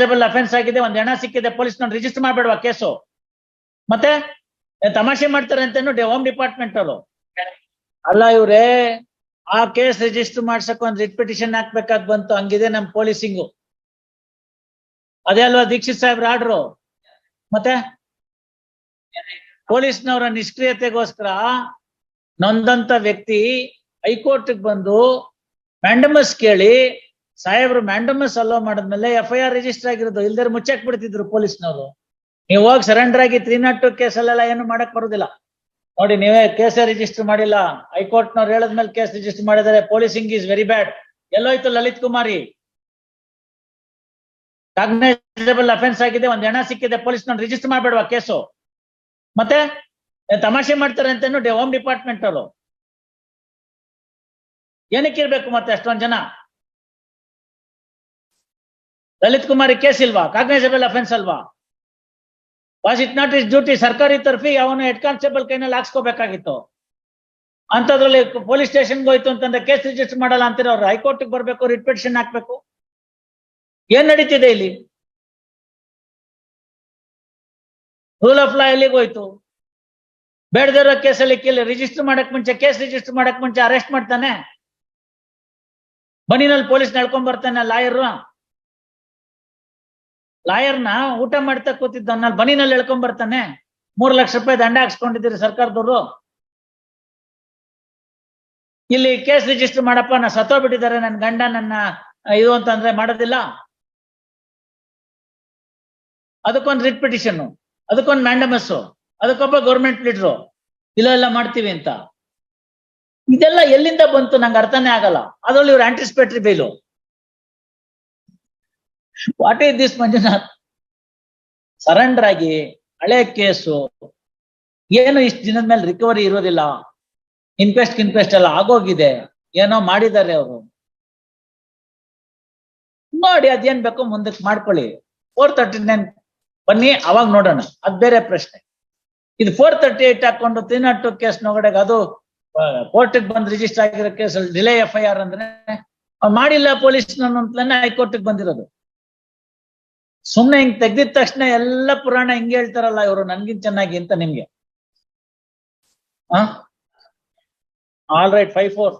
Cognisable offence ಆಗಿದೆ, ಒಂದ್ ಹೆಣ ಸಿಕ್ಕಿದೆ ಪೊಲೀಸ್ ನೋಡಿ ರಿಜಿಸ್ಟರ್ ಮಾಡ್ಬೇಡ್ವಾ ಕೇಸು. ಮತ್ತೆ ತಮಾಷೆ ಮಾಡ್ತಾರೆ ಅಂತೇನು ಹೋಮ್ ಡಿಪಾರ್ಟ್ಮೆಂಟ್ ಅವರು. ಅಲ್ಲ ಇವ್ರೇ, ಆ ಕೇಸ್ ರಿಜಿಸ್ಟರ್ ಮಾಡ್ಸಕ್ ಒಂದ್ ರಿಟ್ ಪಿಟಿಷನ್ ಹಾಕ್ಬೇಕಾದ್ ಬಂತು, ಹಂಗಿದೆ ನಮ್ ಪೊಲೀಸಿಂಗು ಅದೇ ಅಲ್ವಾ ದೀಕ್ಷಿತ್ ಸಾಹೇಬ್ರ ಆರ್ಡ್ರು? ಮತ್ತೆ? ಪೊಲೀಸ್ನವರ ನಿಷ್ಕ್ರಿಯತೆಗೋಸ್ಕರ ನೊಂದಂತ ವ್ಯಕ್ತಿ ಹೈಕೋರ್ಟ್ ಬಂದು, ಮ್ಯಾಂಡಮಸ್ ಕೇಳಿ ಸಾಹೇಬ್ರು ಮ್ಯಾಂಡಮಸ್ ಅಲೋ ಮಾಡಿದ್ಮೇಲೆ ಎಫ್ ಐ ಆರ್ ರಿಜಿಸ್ಟರ್ ಆಗಿರೋದು. ಇಲ್ದೇ ಮುಚ್ಚಾಕ್ ಬಿಡ್ತಿದ್ರು ಪೊಲೀಸ್ನವರು. ನೀವು ಹೋಗಿ ಸರೆಂಡರ್ ಆಗಿ ತ್ರೀ ನಾಟ್ ಟು ಕೇಸಲ್ಲೆಲ್ಲ ಏನು ಮಾಡಕ್ ಬರುದಿಲ್ಲ. ನೋಡಿ, ನೀವೇ ಕೇಸ್ ರಿಜಿಸ್ಟರ್ ಮಾಡಿಲ್ಲ. ಹೈಕೋರ್ಟ್ ನವ್ರು ಹೇಳದ್ಮೇಲೆ ಕೇಸ್ ರಿಜಿಸ್ಟರ್ ಮಾಡಿದರೆ ಪೊಲೀಸಿಂಗ್ ಈಸ್ ವೆರಿ ಬ್ಯಾಡ್ ಎಲ್ಲೋಯ್ತು ಲಲಿತ್ ಕುಮಾರಿ. ಕಾಗ್ನೈಸಬಲ್ ಅಫೆನ್ಸ್ ಆಗಿದೆ, ಒಂದ್ ಹೆಣ ಸಿಕ್ಕಿದೆ ಪೊಲೀಸ್ ನೋಡಿ ರಿಜಿಸ್ಟರ್ ಮಾಡ್ಬೇಡ್ವಾ ಕೇಸು ಮತ್ತೆ? ತಮಾಷೆ ಮಾಡ್ತಾರೆ ಅಂತೇನು ಹೋಮ್ ಡಿಪಾರ್ಟ್ಮೆಂಟ್ ಅವರು. ಏನಕ್ಕಿರ್ಬೇಕು ಮತ್ತೆ ಅಷ್ಟೊಂದ್ ಜನ? ಲಲಿತ್ ಕುಮಾರಿ ಕೇಸ್ ಇಲ್ವಾ ಕಾಗ್ನೈಸಬಲ್ ಅಫೆನ್ಸ್ ಅಲ್ವಾ was it not is duty ಸರ್ಕಾರಿ ತರಫಿ ಅವನು ಹೆಡ್ ಕಾನ್ಸ್ಟೇಬಲ್ ಕೈನಲ್ಲಿ ಹಾಕ್ಸ್ಕೋಬೇಕಾಗಿತ್ತು? ಅಂತದ್ರಲ್ಲಿ ಪೊಲೀಸ್ ಸ್ಟೇಷನ್ಗೆ ಹೋಯ್ತು ಅಂತಂದ್ರೆ ಕೇಸ್ ರಿಜಿಸ್ಟರ್ ಮಾಡಲ್ಲ ಅಂತೀರ ಅವ್ರು ಹೈಕೋರ್ಟ್ ಬರಬೇಕು ರಿಟ್ ಪಿಟಿಷನ್ ಹಾಕ್ಬೇಕು. ಏನ್ ನಡೀತಿದೆ ಇಲ್ಲಿ? ರೂಲ್ ಆಫ್ ಲಾ ಎಲ್ಲಿಗೆ ಹೋಯ್ತು? ಬೇಡದಿರೋ ಕೇಸಲ್ಲಿ ಕೇಳಿ ರಿಜಿಸ್ಟರ್ ಮಾಡಕ್ ಮುಂಚೆ ಕೇಸ್ ರಿಜಿಸ್ಟರ್ ಮಾಡಕ್ ಮುಂಚೆ ಅರೆಸ್ಟ್ ಮಾಡ್ತಾನೆ? ಬನಿನಲ್ಲಿ ಪೊಲೀಸ್ ನಡ್ಕೊಂಡ್ ಬರ್ತಾನೆ ಲಾಯರ್ ಲಾಯರ್ನ ಊಟ ಮಾಡ್ತಾ ಕೂತಿದ್ದವನಲ್ಲಿ ಬನಿನಲ್ಲಿ ಎಳ್ಕೊಂಡ್ ಬರ್ತಾನೆ. ಮೂರ್ ಲಕ್ಷ ರೂಪಾಯಿ ದಂಡ ಹಾಕ್ಸ್ಕೊಂಡಿದ್ದೀರಿ ಸರ್ಕಾರದವರು. ಇಲ್ಲಿ ಕೇಸ್ ರಿಜಿಸ್ಟರ್ ಮಾಡಪ್ಪ, ನಾ ಸತ್ತೋಗ್ಬಿಟ್ಟಿದ್ದಾರೆ ನನ್ನ ಗಂಡ ನನ್ನ ಇದು ಅಂತಂದ್ರೆ ಮಾಡೋದಿಲ್ಲ. ಅದಕ್ಕೊಂದು ರಿಟ್ ಪಿಟಿಷನ್ ಅದಕ್ಕೊಂದು ಮ್ಯಾಂಡಮಸ್ ಅದಕ್ಕೊಬ್ಬ ಗೌರ್ಮೆಂಟ್ ಲೀಡ್ರು ಇಲ್ಲ ಎಲ್ಲ ಮಾಡ್ತೀವಿ ಅಂತ. ಇದೆಲ್ಲ ಎಲ್ಲಿಂದ ಬಂತು ನಂಗೆ ಅರ್ಥನೇ ಆಗಲ್ಲ. ಅದ್ರಲ್ಲಿ ಇವ್ರು anticipatory bail what is this Manjunath? Surrender ಆಗಿ ಹಳೆ ಕೇಸು. ಏನು ಇಷ್ಟು ದಿನದ ಮೇಲೆ ರಿಕವರಿ ಇರೋದಿಲ್ಲ. ಇನ್ಕ್ವೆಸ್ಟ್ ಇನ್ಕ್ವೆಸ್ಟ್ ಎಲ್ಲ ಆಗೋಗಿದೆ. ಏನೋ ಮಾಡಿದ್ದಾರೆ ಅವರು. ನೋಡಿ, ಅದೇನ್ ಬೇಕೋ ಮುಂದಕ್ಕೆ ಮಾಡ್ಕೊಳ್ಳಿ. ಫೋರ್ ತರ್ಟಿ ನೈನ್ ಬನ್ನಿ, ಅವಾಗ ನೋಡೋಣ. ಅದ್ ಬೇರೆ ಪ್ರಶ್ನೆ. ಇದು ಫೋರ್ ತರ್ಟಿ ಏಟ್ ಹಾಕೊಂಡು ತ್ರೀ ನಾಟ್ ಟು ಕೇಸ್ ನೋಗಡೆಗೆ ಅದು ಕೋರ್ಟಿಗೆ ಬಂದ್ ರಿಜಿಸ್ಟರ್ ಆಗಿರೋ ಕೇಸಲ್ಲಿ ಡಿಲೇ ಎಫ್ ಐ ಆರ್ ಅಂದ್ರೆ ಮಾಡಿಲ್ಲ ಪೊಲೀಸ್ ಅಂತಲೇ ಹೈಕೋರ್ಟಿಗೆ ಬಂದಿರೋದು. ಸುಮ್ನೆ ಹಿಂಗ್ ತೆಗ್ದಿದ ತಕ್ಷಣ ಎಲ್ಲ ಪುರಾಣ ಹಿಂಗೆ ಹೇಳ್ತಾರಲ್ಲ ಇವರು ನನ್ಗಿನ್ ಚೆನ್ನಾಗಿ ಅಂತ ನಿಮ್ಗೆ? All right five four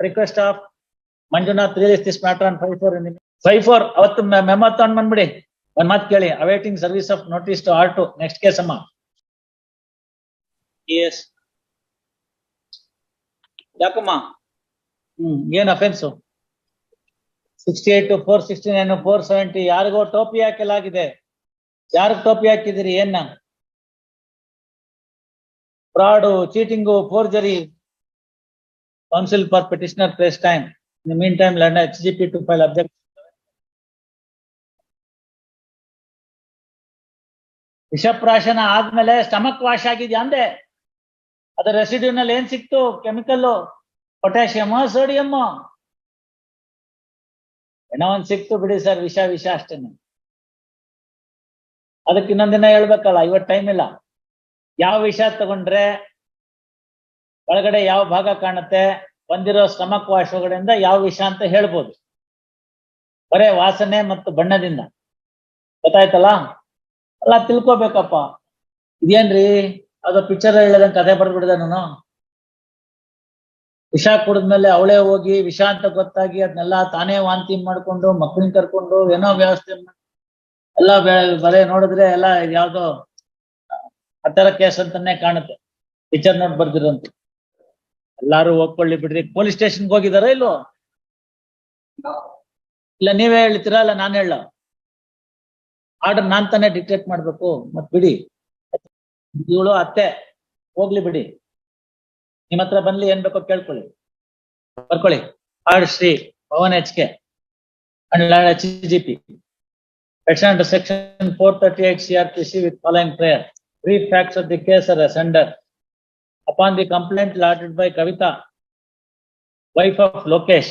request of Manjunath release this matter on five four five four ಅವತ್ತು ಮೆಮೊ ತಗೊಂಡ್ ಬಂದ್ಬಿಡಿ. ಒಂದ್ ಮಾತು ಕೇಳಿ. Awaiting service of notice to R two next case ಅಮ್ಮ. ಎಸ್ ಯಾಕಮ್ಮ? ಹ್ಮ್, ಏನ್ offence sixty eight four sixty nine four seventy ಯಾರಿಗೋ ಟೋಪಿ ಹಾಕಲಾಗಿದೆ. ಯಾರಿಗ್ ಟೋಪಿ ಹಾಕಿದಿರಿ ಏನ fraud cheating forgery counsel for petitioner place time in mean time London H G P to file object ವಿಷಪ್ರಾಶನ ಆದ್ಮೇಲೆ ಸ್ಟಮಕ್ ವಾಶ್ ಆಗಿದ್ಯಾ ಅಂದೆ? ಅದರ ರೆಸಿಡ್ಯೂನಲ್ಲಿ ಏನ್ ಸಿಕ್ತು? ಕೆಮಿಕಲ್ ಪೊಟ್ಯಾಷಿಯಮ್ ಸೋಡಿಯಮ್ ಏನೋ ಒಂದ್ ಸಿಕ್ತು ಬಿಡಿ ಸರ್, ವಿಷ ವಿಷ ಅಷ್ಟೇನೆ. ಅದಕ್ಕೆ ಇನ್ನೊಂದಿನ ಹೇಳ್ಬೇಕಲ್ಲ ಇವತ್ತು ಟೈಮ್ ಇಲ್ಲ. ಯಾವ ವಿಷ ತಗೊಂಡ್ರೆ ಒಳಗಡೆ ಯಾವ ಭಾಗ ಕಾಣುತ್ತೆ, ಬಂದಿರೋ ಸ್ಟಮಕ್ ವಾಶ್ ಒಳಗಡೆಯಿಂದ ಯಾವ ವಿಷ ಅಂತ ಹೇಳ್ಬೋದು. ಬರೇ ವಾಸನೆ ಮತ್ತು ಬಣ್ಣದಿಂದ. ಗೊತ್ತಾಯ್ತಲ್ಲ? ಅಲ್ಲ, ತಿಳ್ಕೊಬೇಕಪ್ಪ. ಇದೇನ್ರಿ? ಅದು ಪಿಕ್ಚರ್ ಹೇಳದಂಗೆ ಕಥೆ ಬರ್ಬಿಡ್ದೆ ನಾನು. ವಿಷ ಕುಡಿದ್ಮೇಲೆ ಅವಳೇ ಹೋಗಿ ವಿಷ ಅಂತ ಗೊತ್ತಾಗಿ ಅದನ್ನೆಲ್ಲ ತಾನೇ ವಾಂತಿ ಮಾಡ್ಕೊಂಡು, ಮಕ್ಕಳನ್ನ ಕರ್ಕೊಂಡು ಏನೋ ವ್ಯವಸ್ಥೆ ಎಲ್ಲ ಬರೇ ನೋಡಿದ್ರೆ ಎಲ್ಲ ಯಾವುದೋ ಯಾವ್ದೋ ಆ ಕೇಸ್ ಅಂತಾನೆ ಕಾಣುತ್ತೆ. ಪಿಕ್ಚರ್ ನೋಡ್ ಬರ್ದಿರಂತ. ಎಲ್ಲಾರು ಹೋಗ್ಕೊಳ್ಳಿ ಬಿಡ್ರಿ. ಪೊಲೀಸ್ ಸ್ಟೇಷನ್ಗೆ ಹೋಗಿದಾರ ಇಲ್ವೋ? ಇಲ್ಲ, ನೀವೇ ಹೇಳ್ತೀರಾ? ಇಲ್ಲ, ನಾನು ಹೇಳ ಆರ್ಡರ್ ನಾನ್ ತಾನೇ ಡಿಕ್ಟೇಟ್ ಮಾಡ್ಬೇಕು. ಮತ್ ಬಿಡಿ. ಇವಳು ಅತ್ತೆ. ಹೋಗ್ಲಿ ಬಿಡಿ. ನಿಮ್ ಹತ್ರ ಬಂದ್ಲಿ ಏನ್ ಬೇಕೋ ಕೇಳ್ಕೊಳ್ಳಿ ಬರ್ಕೊಳ್ಳಿ R Shri Pavan H K and H G P Section section four thirty-eight CRPC with following prayer. Brief facts of the case are as under. Upon the complaint lodged by Kavita, wife of Lokesh,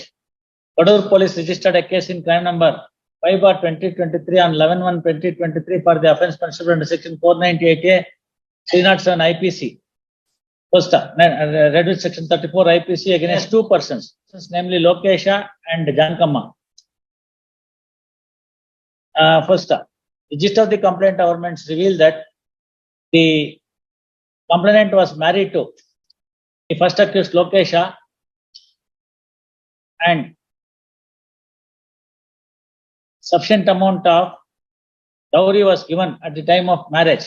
Kadur police registered a case in crime number five bar twenty twenty-three on eleven one twenty twenty-three for the offence considered under section four ninety-eight A, three not seven IPC. First, uh, reduced section thirty-four IPC against two persons, namely Lokesha and Jankamma. Uh, first, uh, the gist of the complaint governments reveal that the complainant was married to the first accused Lokesha and sufficient amount of dowry was given at the time of marriage.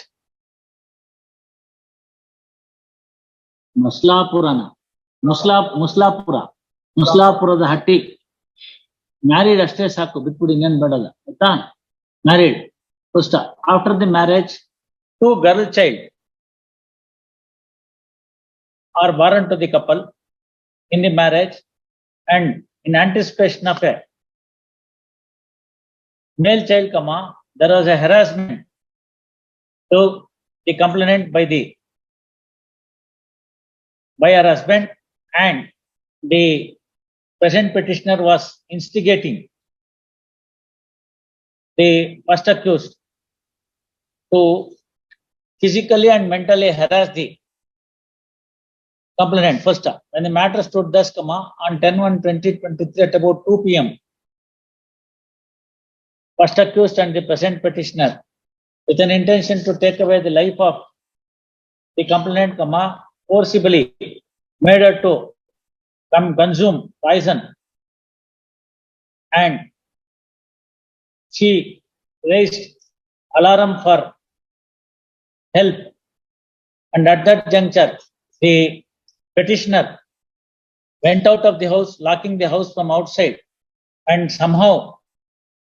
ಮುಸ್ಲಾಪುರನ ಮುಸ್ಲಾ ಮುಸ್ಲಾಪುರ ಮುಸ್ಲಾಪುರದ ಹಟ್ಟಿ married ಅಷ್ಟೇ ಸಾಕು, ಬಿಟ್ಬಿಡಿ, ಇನ್ನೇನ್ ಬೇಡಲ್ಲ, ಆಯ್ತಾ? Married first after the marriage two girl child are born to the couple in the marriage and in anticipation of a male child, comma, there was a harassment to the complainant by the by her husband and the present petitioner was instigating the first accused to physically and mentally harass the complainant. First when the matter stood thus comma on 10 1 20, 23 at about 2 p.m first accused and the present petitioner with an intention to take away the life of the complainant, comma, forcibly made her to come consume poison. And she raised alarm for help. And at that juncture, the petitioner went out of the house, locking the house from outside. And somehow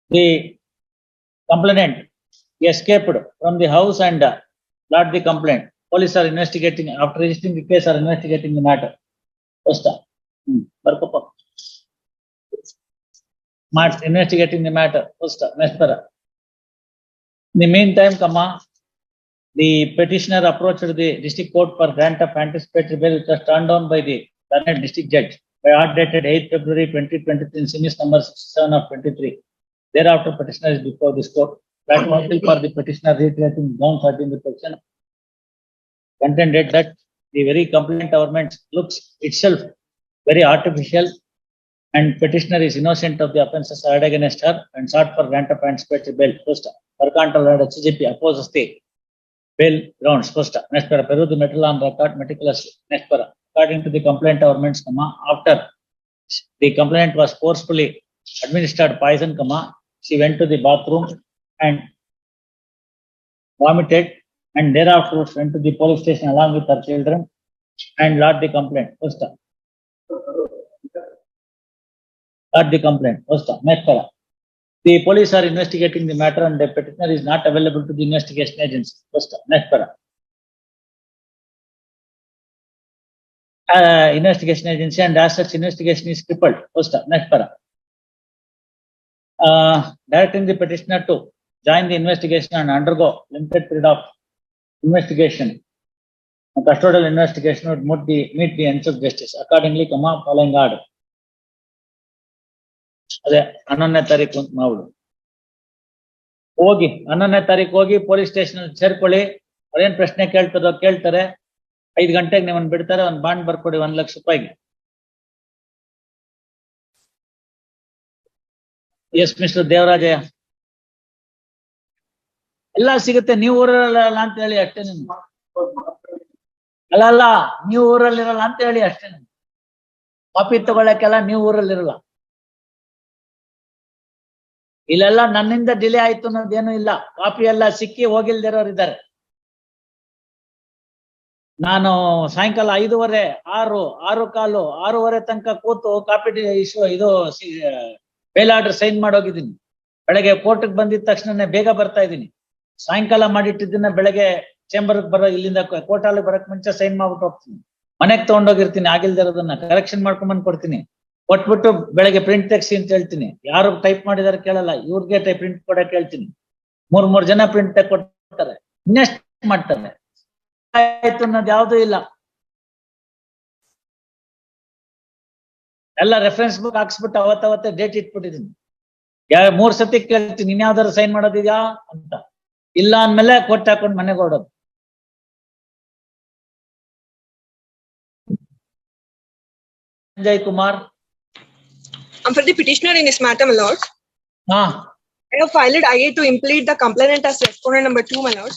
the complainant escaped from the house and uh, lodged the complaint police are investigating, after registering the case, are investigating the matter. First, hmm. March, investigating the matter. First, next para. In the meantime, comma, the petitioner approached the district court for grant of anticipatory bail, which was turned down by the Karnataka district judge by order dated 8 February 2023 in Sinis number 67 of 23. Thereafter, petitioner is before this court. That was for the petitioner reiterating down 13 the petition contended that the very complaint government looks itself very artificial and petitioner is innocent of the offences heard against her and sought for grant of anticipatory bail. First, Mercantile HGP opposes the bail grounds. First, next para, Peru the metal on record meticulously. Next para, according to the complaint government's comma, after the complainant was forcefully administered poison, comma, she went to the bathroom and vomited and thereafter went to the police station along with her children and lodged the complaint. First. time. Lodged the complaint. First. Next. para. The police are investigating the matter and the petitioner is not available to the investigation agency. First. Next. para. Uh, investigation agency and as such investigation is crippled. First. Next. para. Uh, directing the petitioner to join the investigation and undergo limited period of investigation. A custodial investigation would meet the, meet the ends of justice. Accordingly, comma, following order. ಅದೇ ಹನ್ನೊಂದನೇ ತಾರೀಕು ಅಂತ ಮಾಡ್ಬಿಡು ಹೋಗಿ ಹನ್ನೊಂದನೇ ತಾರೀಕು ಹೋಗಿ police station ಅಲ್ಲಿ ಸೇರ್ಕೊಳ್ಳಿ ಅವ್ರೇನ್ ಪ್ರಶ್ನೆ ಕೇಳ್ತಾರೋ ಕೇಳ್ತಾರೆ ಐದ್ ಗಂಟೆಗೆ ನಿಮ್ಮನ್ನ ಬಿಡ್ತಾರೆ ಒಂದ್ ಬಾಂಡ್ ಬರ್ಕೊಡಿ ಒಂದ್ ಲಕ್ಷ ರೂಪಾಯಿಗೆ ಎಸ್ ಮಿಸ್ಟರ್ ದೇವರಾಜಯ್ಯ ಎಲ್ಲ ಸಿಗುತ್ತೆ. ನೀವು ಊರಲ್ಲ ಅಂತ ಹೇಳಿ ಅಷ್ಟೇ ನಿಮ್ಗೆ. ಅಲ್ಲ ಅಲ್ಲ, ನೀವು ಊರಲ್ಲಿರಲ್ಲ ಅಂತ ಹೇಳಿ ಅಷ್ಟೇ ನಿಮ್ಗೆ. ಕಾಪಿ ತಗೊಳಕ್ಕೆಲ್ಲ ನೀವು ಊರಲ್ಲಿರಲ್ಲ. ಇಲ್ಲೆಲ್ಲ ನನ್ನಿಂದ ಡಿಲೇ ಆಯ್ತು ಅನ್ನೋದೇನು ಇಲ್ಲ. ಕಾಪಿ ಎಲ್ಲ ಸಿಕ್ಕಿ ಹೋಗಿಲ್ದಿರೋರು ಇದ್ದಾರೆ. ನಾನು ಸಾಯಂಕಾಲ ಐದೂವರೆ, ಆರು ಆರು ಕಾಲು, ಆರೂವರೆ ತನಕ ಕೂತು ಕಾಪಿ ಇಶ್ಯೂ ಇದು ಬೇಲ್ ಆರ್ಡರ್ ಸೈನ್ ಮಾಡೋಗಿದ್ದೀನಿ. ಬೆಳಗ್ಗೆ ಕೋರ್ಟ್ಗೆ ಬಂದಿದ ತಕ್ಷಣನೇ ಬೇಗ ಬರ್ತಾ ಇದ್ದೀನಿ. ಸಾಯಂಕಾಲ ಮಾಡಿಟ್ಟಿದ್ದನ್ನ ಬೆಳಗ್ಗೆ ಚೇಂಬರ್ ಬರೋ ಇಲ್ಲಿಂದ ಕೋರ್ಟ್ ಅಲ್ಲಿ ಬರಕ್ ಮುಂಚೆ ಸೈನ್ ಮಾಡ್ಬಿಟ್ಟು ಹೋಗ್ತೀನಿ. ಮನೆಗ್ ತಗೊಂಡೋಗಿರ್ತೀನಿ ಆಗಿಲ್ದಿರೋದನ್ನ ಕರೆಕ್ಷನ್ ಮಾಡ್ಕೊಂಡ್ ಕೊಡ್ತೀನಿ. ಕೊಟ್ಬಿಟ್ಟು ಬೆಳಗ್ಗೆ ಪ್ರಿಂಟ್ ತೆಗ್ಸಿ ಅಂತ ಹೇಳ್ತೀನಿ. ಯಾರು ಟೈಪ್ ಮಾಡಿದಾರೆ ಕೇಳಲ್ಲ, ಇವ್ರಿಗೆ ಟೈಪ್ ಪ್ರಿಂಟ್ ಕೊಡಕ್ ಹೇಳ್ತೀನಿ. ಮೂರ್ ಮೂರ್ ಜನ ಪ್ರಿಂಟ್ ತೆಗ್ ಕೊಡ್ತಾರೆ. ಇನ್ನೆಸ್ಟ್ ಮಾಡ್ತಾರೆ? ಆಯ್ತು, ಅನ್ನೋದು ಯಾವ್ದು ಇಲ್ಲ. ಎಲ್ಲ ರೆಫರೆನ್ಸ್ ಬುಕ್ ಹಾಕ್ಸ್ಬಿಟ್ಟು ಅವತ್ತವತ್ತೆ ಡೇಟ್ ಇಟ್ಬಿಟ್ಟಿದೀನಿ. ಯಾ, ಮೂರ್ ಸತಿ ಕೇಳ್ತೀನಿ ಇನ್ಯಾವ್ದಾರು ಸೈನ್ ಮಾಡೋದಿದ್ಯಾ ಅಂತ. ಇಲ್ಲ ಅಂದ್ಮೇಲೆ ಕೊಟ್ಟು ಹಾಕೊಂಡು ಮನೆಗೆ ಹೊರಡೋದು Sanjay Kumar Um, for the petitioner in this matter, my lord, ಹಾ I have filed IA to implead the complainant as respondent number two, my lord.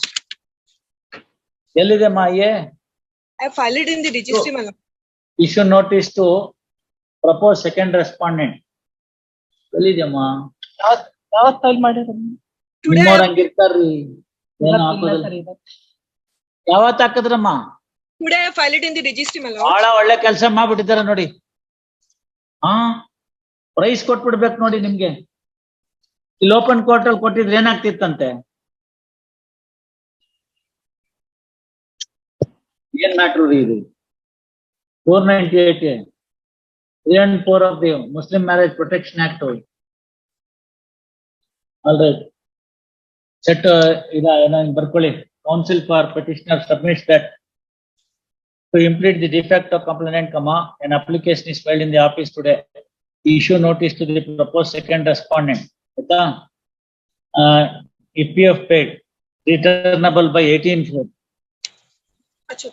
ಎಲ್ಲಿದೆ ಮಾ I have filed in the registry, my lord. Issue notice to propose second respondent ಎಲ್ಲಿದೆಯಮ್ಮ ಯಾವತ್ ಯಾವ file ಮಾಡಿರೋದು ನಿಮ್ಮವ್ರ ಹಂಗಿರ್ತಾರ್ರಿ ಏನೋ ಹಾಕೋದಿಲ್ಲ. ಯಾವತ್ ಹಾಕಿದ್ರಮ್ಮ? ಬಹಳ ಒಳ್ಳೆ ಕೆಲಸ ಮಾಡ್ಬಿಟ್ಟಿದ್ದಾರೆ ನೋಡಿ. ಹಾ? ಪ್ರೈಸ್ ಕೊಟ್ಬಿಡ್ಬೇಕು ನೋಡಿ ನಿಮ್ಗೆ. ಇಲ್ಲಿ ಓಪನ್ ಕೋರ್ಟ್ ಅಲ್ಲಿ ಕೊಟ್ಟಿದ್ರೆ ಏನಾಗ್ತಿತ್ತಂತೆ? ಏನ್ ಮ್ಯಾಟ್ರು ರೀ ಇದು? Four ninety eight three and four of the Muslim marriage protection act all right set ಇದ ಏನೋ ಹಿಂಗ್ ಬರ್ಕೊಳ್ಳಿ council for petitioner submits that to implement the defect of complainant, comma, an application is filed in the office today. Issue notice to the proposed second respondent. ಆಯ್ತಾ? Uh, if you have paid, returnable by eighteen. Achha.